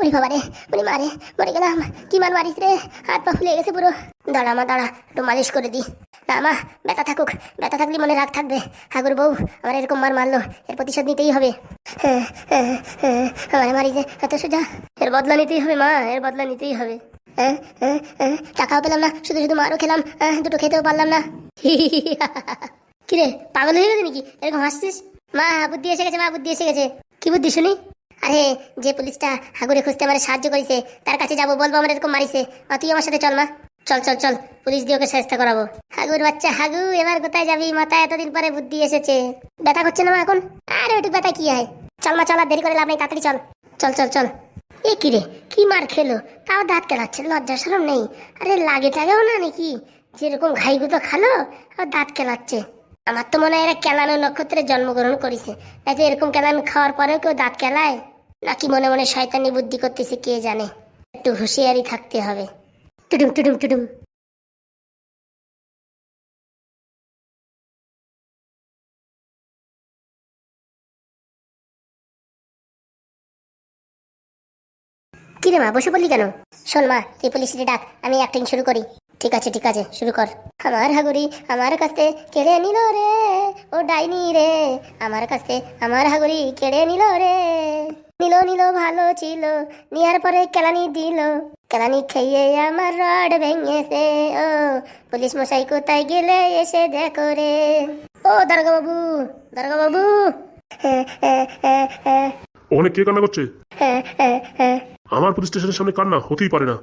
ওই বাবা রে উনি মারে মরে গেলাম। কি মার মারিস রে? হাত পা ফুলে গেছে পুরো। দাঁড়া মা দাঁড়া একটু মালিশ করে দি। না মা ব্যথা থাকুক ব্যথা থাকলে মনে রাগ থাকবে। হাগুর বউ আমার এরকম মার মারলো এর প্রতিশোধ নিতেই হবে। হ্যাঁ, হ্যাঁ, মারিছে এত সোজা। এর বদলা নিতেই হবে মা এর বদলা নিতেই হবে। হ্যাঁ, হ্যাঁ, হ্যাঁ, টাকাও পেলাম না শুধু শুধু মারও খেলাম দুটো খেতেও পারলাম না। কিরে পাগল হয়ে গেছে নাকি? এরকম হাসছিস? মা বুদ্ধি এসে গেছে মা বুদ্ধি এসে গেছে। কি বুদ্ধি শুনি? আরে, যে পুলিশটা হাগুরে খুঁজতে আমার সাহায্য করেছে, তার কাছে যাব, বলব আমার এরকম মারিছে। তুই আমার সাথে চল, মা। চল চল চল, পুলিশ দিয়ে ওকে চেষ্টা করাবো। হাগুর বাচ্চা হাগু এবার কোথায় যাবি? মাথায় এতদিন পরে বুদ্ধি এসেছে। ব্যথা করছে না মা এখন? আরে ওটুক ব্যথা কি হয়? চল, মা, চল, আর দেরি করে লাভ নেই, তাড়াতাড়ি চল। চল চল চল। এ কি রে, কি মার খেলো? তাও দাঁত কেলাচ্ছে, লজ্জা সরম নেই। আরে, লাগে টাগেও না নাকি? যেরকম ঘাইগুতো খালো আর দাঁত কেলাচ্ছে। আমার তো মনে হয় এরা কেলানো নক্ষত্রে জন্মগ্রহণ করেছে। নাকি এরকম কেলান খাওয়ার পরেও কেউ দাঁত কেলায়? নাকি মনে মনে শয়তানি বুদ্ধি করতেছে কে জানে? একটু হুঁশিয়ারি থাকতে হবে। টুডুম টুডুম টুডুম। কিরে মা, বসে বললি কেন? শোন মা, তুই পুলিশে ডাক, আমি অ্যাক্টিং শুরু করি। ঠিক আছে ঠিক আছে শুরু কর। আমার হাগুড়ি আমার কাছে কেড়ে নিল রে ও ডাইনি রে। আমার কাছে আমার হাগুড়ি কেড়ে নিল রে। নিল নিল ভালো ছিল নেওয়ার পরে কেলানি দিল। কেলানি খেয়ে আমার রড ভেঙেছে ও পুলিশ মশাই কোথায় গেলে এসে দেখো রে। ও দারোগা বাবু দারোগা বাবু হ্যাঁ হ্যাঁ হ্যাঁ হ্যাঁ ওখানে কে কান্না করছে? হ্যাঁ হ্যাঁ হ্যাঁ। আমার পুলিশ স্টেশনের সামনে কান্না হতেই পারে না।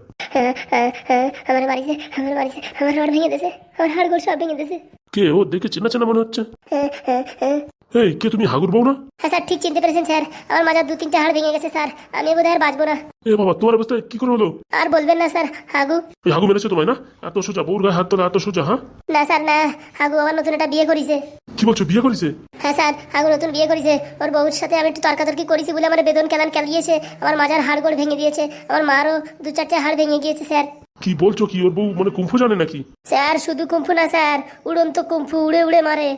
আমার বাড়িতে আমার বাড়িতে আমার হাড় ভেঙে দিয়েছে আমার হাড়গোড় সব ভেঙে দিয়েছে কে ও দেখে চেনা চেনা মনে হচ্ছে হ্যাঁ, হ্যাঁ, হ্যাঁ। এই কে তুমি হাগুর বউ না? হ্যাঁ স্যার ঠিক চিনতে পেরেছেন স্যার। আমার মাজার দু তিনটা হাড় ভেঙে গেছে স্যার। আমি বোধ আর বাঁচবো না। এ বাবা তোমার অবস্থা কি করে হলো? আর বলবেন না স্যার হাগু। ওই হাগু মেরেছে তোমায় না? এত সোজা বউর গায়ে হাত তোলা এত সোজা হ্যাঁ? না স্যার না। হাগু আবার নতুন একটা বিয়ে করেছে। কি বলছো বিয়ে করেছে? হ্যাঁ স্যার হাগু নতুন বিয়ে করেছে। ওর বউর সাথে আমি একটু তর্কাতর্কি করেছি বলে আমার বেদন কেলান কেলিয়েছে আমার মাজার হাড়গোড় ভেঙে দিয়েছে। আমার মারও দু চারটে হাড় ভেঙে গিয়েছে স্যার। কি বলছো কি? ওর বউ মানে কুম্ফু জানে নাকি? স্যার শুধু কুম্ফু না স্যার। উড়ন্ত কুম্ফু উড়ে উড়ে মারে।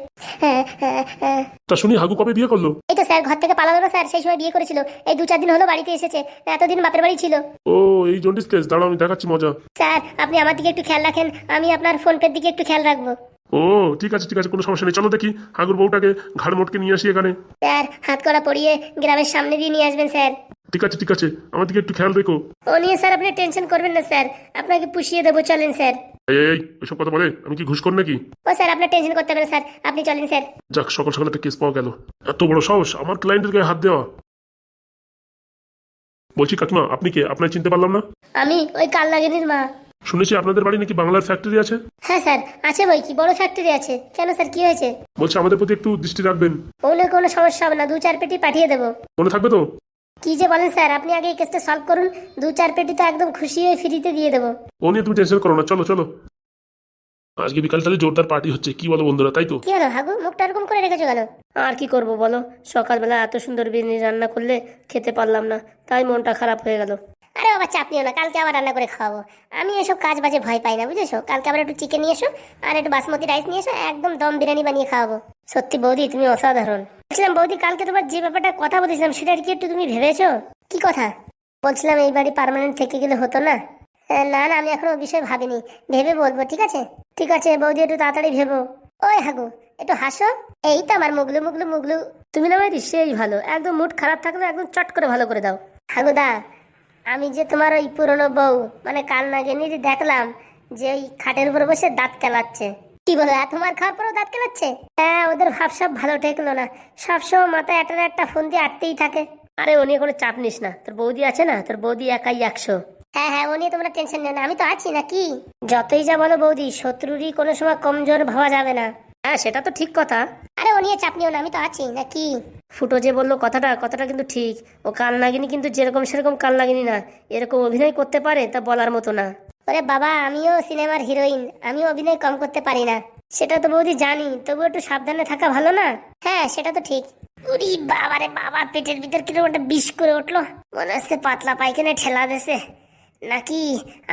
হ্যাঁ হ্যাঁ হ্যাঁ। তা শুনি হাগু কবে বিয়ে করল? এই তো স্যার ঘর থেকে পালালো না স্যার। সেই সময় বিয়ে করেছিল। এই দু চার দিন হলো বাড়িতে এসেছে। এতদিন বাপের বাড়ি ছিল। ও এই জন্ডিস কেস। দাঁড়াও আমি দেখাচ্ছি মজা। স্যার আপনি আমার দিকে একটু খেয়াল রাখেন। আমি আপনার ফোন পের দিকে একটু খেয়াল রাখব। ও ঠিক আছে ঠিক আছে কোনো সমস্যা নেই। চলো দেখি হাগুর বউটাকে ঘাড় মোটকে নিয়ে আসি এখানে। স্যার হাত করা পরিয়ে গ্রামের সামনে দিয়ে নিয়ে আসবেন স্যার। ঠিক আছে ঠিক আছে আমার দিকে একটু খেয়াল রেখো। ও নিয়ে স্যার আপনি টেনশন করবেন না স্যার। আপনাকে পুষিয়ে দেবো চলেন স্যার। এই এই ওইসব কথা বলে আমি কি ঘুষ কর নাকি? ও স্যার আপনার টেনশন করতে হবে না স্যার। আপনি চলেন স্যার। যাক সকাল সকাল একটা কেস পাওয়া গেল। এত বড় সাহস আমার ক্লায়েন্টের গায়ে হাত দেওয়া। বলছি কাকিমা আপনি কে? আপনার চিনতে পারলাম না? আমি ওই কালনাগিনীর মা। শুনেছি আপনাদের বাড়ি নাকি বাংলার ফ্যাক্টরি আছে? হ্যাঁ স্যার আছে বই কি বড় ফ্যাক্টরি আছে। কেন স্যার কি হয়েছে? বলছি আমাদের প্রতি একটু দৃষ্টি রাখবেন। ওগুলো কোনো সমস্যা হবে না দু চার পেটি পাঠিয়ে দেবো। মনে থাকবে তো? কি যে বলেন স্যার আপনি আগে এই কেসটা সলভ করুন দু চার পেটি তো একদম খুশি হয়ে ফ্রিতে দিয়ে দেবো। ও নিয়ে তুমি টেনশন করো না চলো চলো। আজকে বিকাল তাহলে জোরদার পার্টি হচ্ছে কি বলো বন্ধুরা তাই তো? কি হলো হাগু মুখটা এরকম করে রেখেছো কেন? আর কি করব বলো সকালবেলা এত সুন্দর বিরিয়ানি রান্না করলে খেতে পারলাম না তাই মনটা খারাপ হয়ে গেল। আরে বাবা চাপ নিও না, কালকে আবার রান্না করে খাওয়াবো। আমি এসব কাজ বাজে ভয় পাই না, বুঝেছ? কালকে আবার একটু চিকেন নিয়ে এসো, আর একটু বাসমতি রাইস নিয়ে এসো, একদম দম বিরিয়ানি বানিয়ে খাওয়াবো। সত্যি বৌদি, তুমি অসাধারণ। বলছিলাম, বৌদি, কালকে তোমার যে ব্যাপারটা কথা বলেছিলাম, সেটা কি একটু তুমি ভেবেছো? কি কথা? বলছিলাম, এই বাড়ি পার্মানেন্ট থেকে গেলে হতো না? না না, আমি এখনও বিষয়ে ভাবিনি। ভেবে বলব, ঠিক আছে? ঠিক আছে, বৌদি, একটু তাড়াতাড়ি ভেবো। ওই হাগু, একটু হাসো। এই তো আমার মুগলু মুগলু মুগলু। তুমি না মাইরি সেই ভালো। একদম মুড খারাপ থাকলে একদম চট করে ভালো করে দাও। হাগুদা আমি যে তোমার ওই পুরনো বউ মানে কাল নাগিনীর দেখলাম যে ওই খাটের উপর বসে দাঁত কেলাচ্ছে। কি বলো এত মার খাওয়ার পরেও দাঁত কেলাচ্ছে? হ্যাঁ ওদের ভাব সব ভালো ঠেকলো না। সবসময় মাথায় একটা একটা ফোন দিয়ে আটতেই থাকে। আরে নিয়ে কোনো চাপ নিস না। তোর বৌদি আছে না? তোর বৌদি একাই একশো। হ্যাঁ হ্যাঁ ও নিয়ে তোমরা টেনশন নেই না। আমি তো আছি নাকি? যতই যা বলো বৌদি, শত্রুরই কোনো সময় কমজোর ভাবা যাবে না। হ্যাঁ সেটা তো ঠিক কথা। আরে ও নিয়ে চাপ নিও না আমি তো আছি নাকি? ফুটো যে বলল কথাটা কথাটা কিন্তু ঠিক। ও কাল নাগিনি কিন্তু যেরকম সেরকম কাল নাগিনি না। এরকম অভিনয় করতে পারে তা বলার মতো না। ওরে বাবা আমিও সিনেমার হিরোইন আমিও অভিনয় কম করতে পারি না। সেটা তো বৌদি জানি তবু একটু সাবধানে থাকা ভালো না? হ্যাঁ সেটা তো ঠিক। উরি বাবা রে বাবা পেটের ভিতর কীরকম একটা বিষ করে উঠল। মনে হচ্ছে পাতলা পায়খানে ঠেলা দেছে। নাকি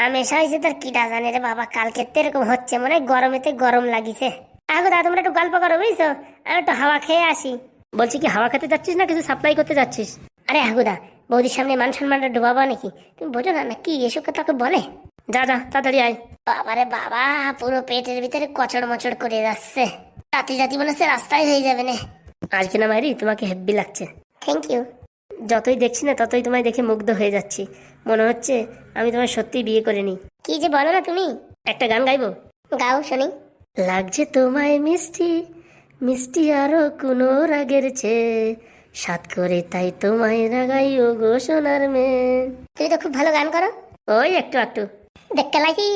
আমেশা হয়েছে তার কিটা জানে রে বাবা কালকে তো এরকম হচ্ছে মনে হয় গরমেতে গরম লাগিছে। আগো দা তোমরা একটু গল্প করো বুঝছ? আমি একটু হাওয়া খেয়ে আসি। বলছি কি হাওয়া খেতে যাচ্ছিস না? কিছু সাপ্লাই করতে যাচ্ছিস? আরে হাগুদা বৌদির সামনে মান সম্মানটা ডোবাবা নাকি? তুমি বোঝো না না কি এসব কথা বলে? যা যা তাড়াতাড়ি আয়। বাবারে বাবা পুরো পেটের ভিতরে কচড় মচড় করে যাচ্ছে। রাতে জাতি মনে হচ্ছে রাস্তায় হয়ে যাবে না। আজকে না মাইরি তোমাকে হেব্বি লাগছে। থ্যাংক ইউ যতই দেখছি না ততই তোমায় দেখে মুগ্ধ হয়ে যাচ্ছি। মনে হচ্ছে আমি তোমায় সত্যিই বিয়ে করে নিই কি যে বলো না তুমি। একটা গান গাইবো? গাও শুনি। লাগছে তোমায় মিষ্টি মিষ্টি আরও কোনো রাগের চেয়ে। সাত করে তাই তোমায় রাগাই ও গো সোনার মেয়ে। তুমি তো খুব ভালো গান করো। ওই একটু একটু। দেখতে লাইছি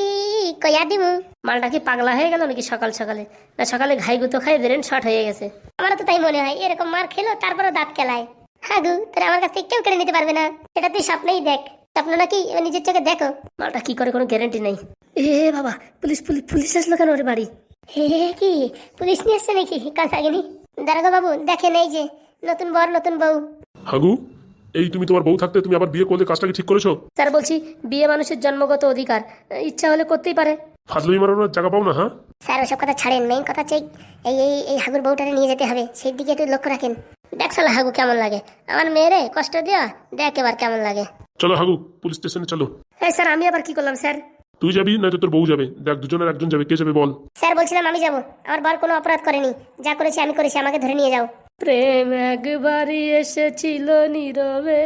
কয়া দিমু। মালটা কি পাগলা হয়ে গেল নাকি সকাল সকালে? না সকালে ঘাই গুতো খাই ব্রেন শর্ট হয়ে গেছে। আমারও তো তাই মনে হয় এরকম মার খেলো তারপরে দাঁত কেলায়। হাগু তোর আমার কাছ থেকে কেউ কেড়ে নিতে পারবে না। এটা তুই স্বপ্নেই দেখ। স্বপ্ন নাকি নিজের চোখে দেখো। মালটা কি করে কোনো গ্যারেন্টি নেই? এ বাবা পুলিশ পুলিশ পুলিশ আসলো কেন ওর বাড়ি? হে কি? পুলিশ নিয়ে এসছে নাকি? কাল থাকেনি দারোগা বাবু দেখেন এই যে নতুন বর নতুন বউ। হাগু এই তুমি তোমার বউ থাকতে তুমি আবার বিয়ে করলে কাজটা কি ঠিক করেছ? স্যার বলছি বিয়ে মানুষের জন্মগত অধিকার ইচ্ছা হলে করতেই পারে। ফাজলমি মারানোর জায়গা পাও না হ্যাঁ? স্যার ওসব কথা ছাড়েন মেইন কথা হচ্ছে এই এই এই হাগুর বউটারে নিয়ে যেতে হবে সেই দিকে একটু লক্ষ্য রাখেন। দেখ শালা হাগু কেমন লাগে। আমার মেয়েরে কষ্ট দেওয়া দেখ এবার কেমন লাগে। চলো হাগু পুলিশ স্টেশনে চলো। হ্যাঁ স্যার আমি আবার কি করলাম স্যার? তুই যাবি নয়তো তোর বউ যাবে? দেখ দুজনের একজন যাবে। কে যাবে বল? স্যার বলছিলাম আমি যাব। আমার বর কোনো অপরাধ করেনি। যা করেছি আমি করেছি। আমাকে ধরে নিয়ে যাও। প্রেম একবারই এসেছিল নীরবে।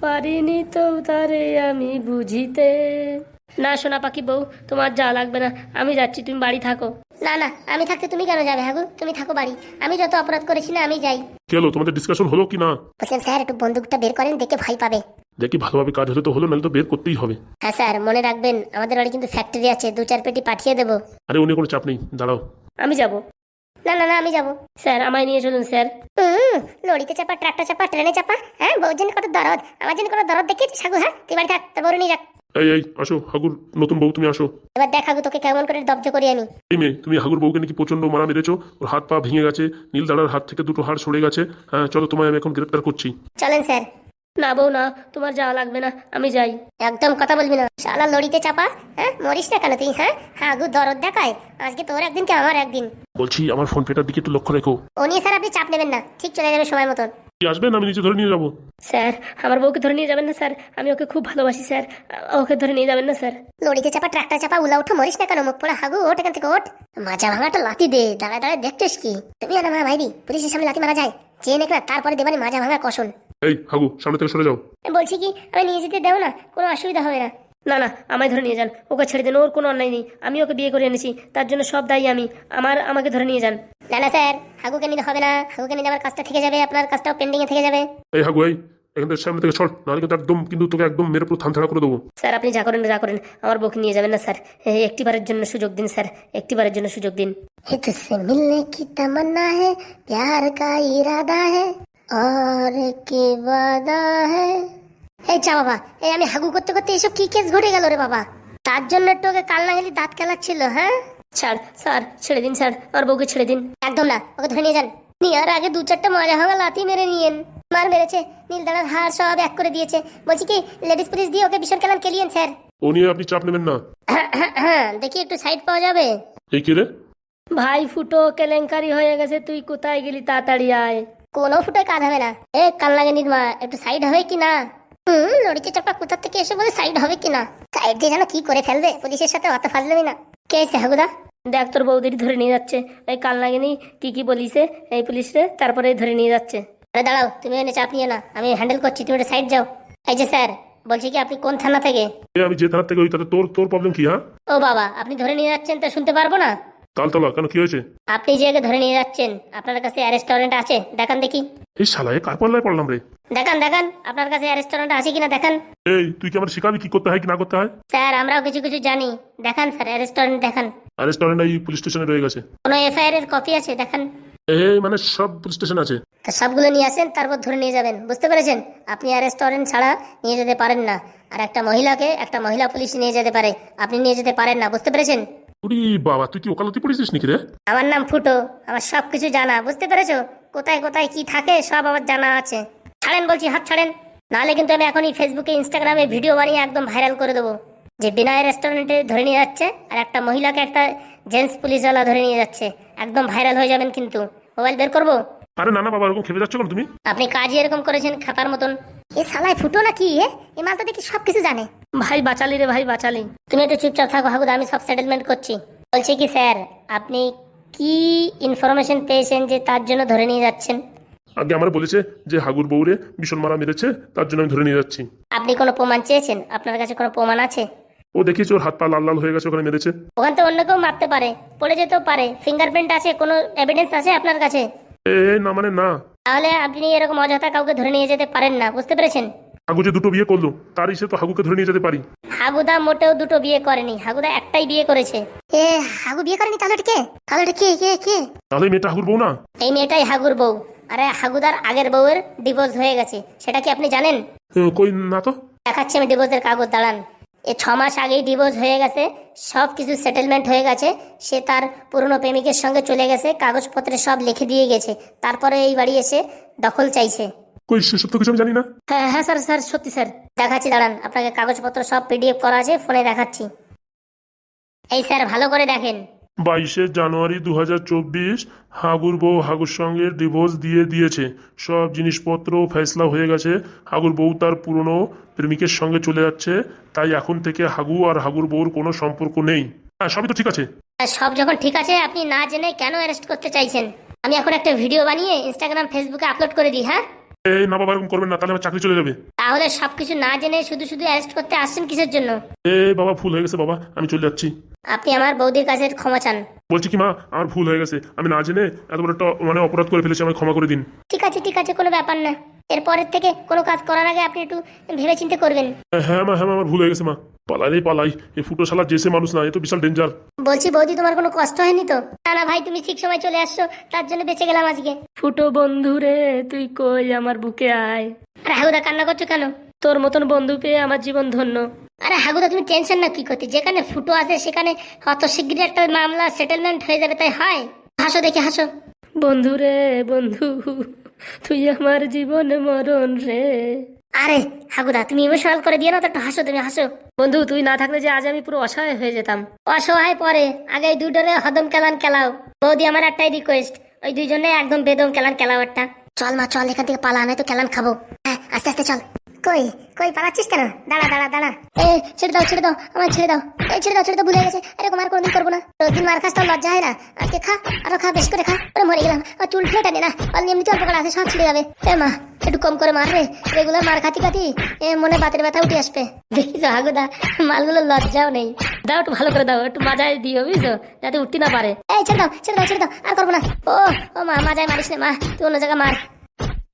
পারিনি তো তারে আমি বুঝিতে। না সোনা পাখি বউ তোমার যা লাগবে না। আমি যাচ্ছি তুমি বাড়ি থাকো। না না আমি থাকতে তুমি কেন যাবে হাগু? তুমি থাকো বাড়ি। আমি যত অপরাধ করেছি না আমি যাই। কি হলো তোমাদের ডিসকাশন হলো কি না? বলছেন স্যার একটু বন্দুকটা বের করেন দেখে ভয় পাবে। দেখি ভালোভাবে কাজ হলে তো হলো নাহলে তো বের করতেই হবে। হ্যাঁ স্যার মনে রাখবেন আমাদের বাড়ি কিন্তু ফ্যাক্টরি আছে দু চার পেটি পাঠিয়ে দেবো। আরে উনি কোনো চাপ নেই দাঁড়াও। আমি যাব। না না না আমি যাব। স্যার আমায় নিয়ে চলুন স্যার। হুম লরিতে চাপা ট্রাক্টর চাপা ট্রেনে চাপা হ্যাঁ বউর জন্য কত দরদ। আমার জন্য কত দরদ দেখিয়েছিস হাগু হ্যাঁ? তুই বাড়ি থাক তোর বউরে নিয়ে যাক। এই এই আসো হাগুর নতুন বউ তুমি আসো। এবার দেখ হাগু তোকে কেমন করে দব্জ করি আমি। এই মেয়ে তুমি হাগুর বউকে নাকি প্রচণ্ড মারা মেরেছো? ওর হাত পা ভেঙে গেছে নীল দাঁড়ার হাত থেকে দুটো হাড় সরে গেছে। হ্যাঁ চলো তোমায় আমি এখন গ্রেপ্তার করছি। চলেন স্যার। না বউ না তোমার যাওয়া লাগবে না আমি যাই। একদম কথা বলবি না। শালা লরিতে চাপা হ্যাঁ? মরিস না কেন তুই হ্যাঁ? হাগু দরদ দেখায়। আজকে তোর একদিন কি আমার একদিন? বলছি আমার ফোন পেটার দিকে একটু লক্ষ্য রেখো। ও নিয়ে স্যার আপনি চাপ নেবেন না। ঠিক চলে যাবে সময় মতন। কি আসবেন? আমি নিচে ধরে নিয়ে যাব। স্যার আমার বউকে ধরে নিয়ে যাবেন না স্যার? আমি ওকে খুব ভালোবাসি স্যার। ওকে ধরে নিয়ে যাবেন না স্যার? লরিতে চাপা ট্রাক্টর চাপা উলা উঠো মরিস না কেন? মুখ পোড়া হাগু ওঠ এখান থেকে ওঠ। মাজা ভাঙাটা লাতি দে দাঁড়ায় দাঁড়ায় দেখতেস কি? তুমি আর আমার ভাইরি পুলিশের সামনে লাতি মারা যায়। চেয়ে নেক না তারপরে দেবানি মাজা ভাঙা কষণ এই হাগু সামনে থেকে সরে যাও আমি বলছি কি আমি নিয়ে যেতে দেও না কোনো অসুবিধা হবে না না না আমায় ধরে নিয়ে যান ওকে ছেড়ে দেন ওর কোনো অন্যায় নেই আমি ওকে বিয়ে করে এনেছি তার জন্য সব দায়ী আমি আমার আমাকে ধরে নিয়ে যান না না স্যার হাগুকে নিতে হবে না হাগুকে নিলে আমার কাজটা থেকে যাবে আপনার কাজটাও পেন্ডিং এ থেকে যাবে এই হাগু এই এখান থেকে সামনে থেকে সর নাহলে কিন্তু একদম কিন্তু তোকে একদম মেরে পুরো থানথাড়া করে দেবো স্যার আপনি যা করেন যা করেন আমার বউকে নিয়ে যাবেন না স্যার এই একটিবারের জন্য সুযোগ দিন স্যার একটিবারের জন্য সুযোগ দিন है तुझसे मिलने की तमन्ना है प्यार का इरादा है আর কে বাদা হে? এই চা বাবা এই আমি হাগু করতে করতে এসব কি কেস ঘটে গেল রে বাবা? তার জন্য একটু ওকে কাল নাগালি দাঁত খেলাচ্ছিল হ্যাঁ? ছাড় স্যার ছেড়ে দিন স্যার ওর বউকে ছেড়ে দিন। একদম না ওকে ধরে নিয়ে যান। নিয়ার আগে দু চারটা মজা হওয়া লাথি মেরে নিয়েন। মার মেরেছে নীল দাঁড়ার হাড় সব এক করে দিয়েছে। বলছি কি লেডিস পুলিশ দিয়ে ওকে ভীষণ কালাম কেলিয়েন স্যার। উনি আপনি চাপ নেবেন না। হ্যাঁ, দেখি একটু সাইড পাওয়া যাবে। এই কি রে? ভাই ফুটো কেলেঙ্কারি হয়ে গেছে তুই কোথায় গেলি তাড়াতাড়ি আয়। কোনো ফুটে কাজ হবে না। এ কাল লাগে নির্মা একটু সাইড হবে কি না? হুম লড়িতে চাপা কোথা থেকে এসে বলে সাইড হবে কি না? সাইড দিয়ে যেন কি করে ফেলবে? পুলিশের সাথে অত ফাজলামি না। কে এসে হাগুদা? দেখ তোর বৌদির ধরে নিয়ে যাচ্ছে। এই কাল লাগেনি কি কি বলিছে এই পুলিশরে তারপরে ধরে নিয়ে যাচ্ছে। আরে দাঁড়াও তুমি এনে চাপ নিও না আমি হ্যান্ডেল করছি তুমি সাইড যাও। এই যে স্যার বলছি কি আপনি কোন থানা থেকে? আমি যে থানার থেকে ওই তাতে তোর তোর প্রবলেম কি হ্যাঁ? ও বাবা আপনি ধরে নিয়ে যাচ্ছেন তা শুনতে পারব না? তালতলা কেন কি হয়েছে? আপনি যে একে ধরে নিয়ে যাচ্ছেন আপনার কাছে রেস্টুরেন্ট আছে দেখান দেখি। এই শালায় কার পাল্লায় পড়লাম রে? দেখান দেখান আপনার কাছে রেস্টুরেন্ট আছে কিনা দেখান। এই তুই কি আমার শিখাবি কি করতে হয় কি না করতে হয়? স্যার আমরাও কিছু কিছু জানি। দেখান স্যার রেস্টুরেন্ট দেখান। আর রেস্টুরেন্ট এই পুলিশ স্টেশনে রয়ে গেছে। কোনো এফআইআর এর কপি আছে দেখান। এই মানে সব পুলিশ স্টেশন আছে। তো সবগুলো নিয়ে আসেন তারপর ধরে নিয়ে যাবেন। বুঝতে পেরেছেন? আপনি রেস্টুরেন্ট ছাড়া নিয়ে যেতে পারেন না। আর একটা মহিলাকে একটা মহিলা পুলিশ নিয়ে যেতে পারে। আপনি নিয়ে যেতে পারেন না বুঝতে পেরেছেন? উরি বাবা তুই কি ওকালতি পড়েছিস নাকি রে? আমার নাম ফুটো আমার সব কিছু জানা বুঝতে পেরেছ? কোথায় কোথায় কি থাকে সব আমার জানা আছে। ছাড়েন বলছি হাত ছাড়েন। নাহলে কিন্তু আমি এখনই ফেসবুকে ইনস্টাগ্রামে ভিডিও বানিয়ে একদম ভাইরাল করে দেবো। যে বিনয় রেস্টুরেন্টে ধরে নিয়ে যাচ্ছে আর একটা মহিলাকে একটা জেন্টস পুলিশওয়ালা ধরে নিয়ে যাচ্ছে। একদম ভাইরাল হয়ে যাবেন কিন্তু। মোবাইল বের করব? আরে না না বাবা এরকম খেপে যাচ্ছ কেন তুমি? আপনি কাজই এরকম করেছেন খাতার মতন। এ শালায় ফুটো না কি এ? এ মাল তো দেখি সব কিছু জানে। ভাই বাঁচালি রে ভাই বাঁচালি। তুমি একটু চুপচাপ থাকো হাগুদা আমি সব সেটেলমেন্ট করছি। বলছি কি স্যার আপনি কি ইনফরমেশন পেয়েছেন যে তার জন্য ধরে নিয়ে যাচ্ছেন? আগে আমার বলেছে যে হাগুর বউরে ভীষণ মারা মেরেছে তার জন্য আমি ধরে নিয়ে যাচ্ছি। আপনি কোনো প্রমাণ চেয়েছেন? আপনার কাছে কোনো প্রমাণ আছে? ও দেখিয়েছে ওর হাত পা লাল লাল হয়ে গেছে ওখানে মেরেছে। ওখান তো অন্য কেউ মারতে পারে পড়ে যেতেও পারে। ফিঙ্গারপ্রিন্ট আছে কোনো এভিডেন্স আছে আপনার কাছে? এ, না মানে না। তাহলে আপনি এরকম অযথা কাউকে ধরে নিয়ে যেতে পারেন না বুঝতে পেরেছেন? হাগু যে দুটো বিয়ে করল তার ইসে তো হাগুকে ধরে নিয়ে যেতে পারি। হাগুদা মোটেও দুটো বিয়ে করেনি হাগুদা একটাই বিয়ে করেছে। এ হাগু বিয়ে করেনি তাহলে কে? তাহলে এটা কে কে কে? তাহলে মেয়েটা হাগুর বউ না? এই মেয়েটাই হাগুর বউ। আরে হাগুদার আগের বউয়ের ডিভোর্স হয়ে গেছে সেটা কি আপনি জানেন? কই না তো? দেখাচ্ছি আমি ডিভোর্সের কাগজ দাঁড়ান। এ ছ মাস আগেই ডিভোর্স হয়ে গেছে সব কিছু সেটেলমেন্ট হয়ে গেছে সে তার পুরনো প্রেমিকের সঙ্গে চলে গেছে কাগজপত্রে সব লিখে দিয়ে গেছে তারপরে এই বাড়ি এসে দখল চাইছে। কই সেসব তো কিছু আমি জানি না? হ্যাঁ হ্যাঁ স্যার স্যার সত্যি স্যার দেখাচ্ছি দাঁড়ান আপনাকে কাগজপত্র সব পিডিএফ করা আছে ফোনে দেখাচ্ছি। এই স্যার ভালো করে দেখেন। বাইশে জানুয়ারি দু হাজার চব্বিশ হাগুর বউ হাগুর সঙ্গে ডিভোর্স দিয়ে দিয়েছে। সব জিনিসপত্র ফেসলা হয়ে গেছে। হাগুর বউ তার পুরনো প্রেমিকের সঙ্গে চলে যাচ্ছে। তাই এখন থেকে হাগু আর হাগুর বউর কোনো সম্পর্ক নেই। হ্যাঁ সবই তো ঠিক আছে। আর সব যখন ঠিক আছে, আপনি না জেনে কেন অ্যারেস্ট করতে চাইছেন? আমি এখন একটা ভিডিও বানিয়ে ইনস্টাগ্রাম ফেসবুকে আপলোড করে দিই হ্যাঁ? এই না বাবা এরকম করবেন না তাহলে আমার চাকরি চলে যাবে। তাহলে সবকিছু না জেনে শুধু শুধু অ্যারেস্ট করতে আসছেন কিসের জন্য? এ বাবা ভুল হয়ে গেছে বাবা আমি চলে যাচ্ছি। আপনি আমার বৌদির কাছে ক্ষমা চান। বলছি কি মা আমার ভুল হয়ে গেছে আমি না জেনে এত বড় একটা মানে অপরাধ করে ফেলেছি আমার ক্ষমা করে দিন। ঠিক আছে ঠিক আছে কোনো ব্যাপার না। এরপরের থেকে কোনো কাজ করার আগে আপনি একটু ভেবে চিন্তে করবেন। হ্যাঁ মা হ্যাঁ মা, আমার ভুল হয়ে গেছে মা। পালাই রে পালাই। এই ফুটো শালা জেসে মানুষ না এ তো বিশাল ডেঞ্জার বলছি বৌদি তোমার কোনো কষ্ট হয়নি তো? না না ভাই তুমি ঠিক সময় চলে আসছো তার জন্য বেঁচে গেলাম আজকে। ফুটো বন্ধু রে তুই কই আমার বুকে আয়? আরে হাগুদা কান্না করছ কেন? তোর মতন বন্ধু পেয়ে আমার জীবন ধন্য। আরে হাগুদা তুমি টেনশন না কি করতে? যেখানে ফুটো আছে সেখানে অত শিগগিরই একটা মামলা সেটেলমেন্ট হয়ে যাবে তাই হয়? হাসো দেখি হাসো। বন্ধু রে বন্ধু তুই আমার জীবন মরণ রে। আরে হাগুদা তুমি ইমোশনাল করে দিও না তো একটু হাসো তুমি হাসো। বন্ধু তুই না থাকলে যে আজ আমি পুরো অসহায় হয়ে যেতাম। অসহায় পরে আগে এই দুটোরে হদম কেলান কেলাও। বৌদি আমার একটাই রিকোয়েস্ট ওই দুইজনে একদম বেদম কেলান কেলাও একটা চল মা চল এখান থেকে পালা আনাই তো কেলান খাব। হ্যাঁ আস্তে আস্তে চল। কই? কই পালাচ্ছিস কেন? দাঁড়া দাঁড়া দাঁড়া। এ ছেড়ে দাও ছেড়ে দাও আমার ছেড়ে দাও। এই ছেড়ে দাও ছেড়ে দাও ভুলে গেছে। এরকম আর কোনোদিন করব না। রোজদিন মার খাস তো লজ্জা হয় না? আজকে খা আরও খা বেশি করে খা। ওরে মরে গেলাম। আর চুল ফেলে টানে না। আর এমনি অল্প করে আছে সব ছিঁড়ে যাবে। এ মা একটু কম করে মার রে রেগুলার মার খাতি খাতি এ মনে বাতের ব্যথা উঠে আসবে। দেখিস হাগুদা মালগুলো লজ্জাও নেই। দাও একটু ভালো করে দাও একটু মাজায় দিও বুঝছ? যাতে উঠতে না পারে। এই ছেড়ে দাও ছেড়ে দাও ছেড়ে দাও আর করব না। ও ও মা মাজায় মারিস না মা। তুই অন্য জায়গায় মার।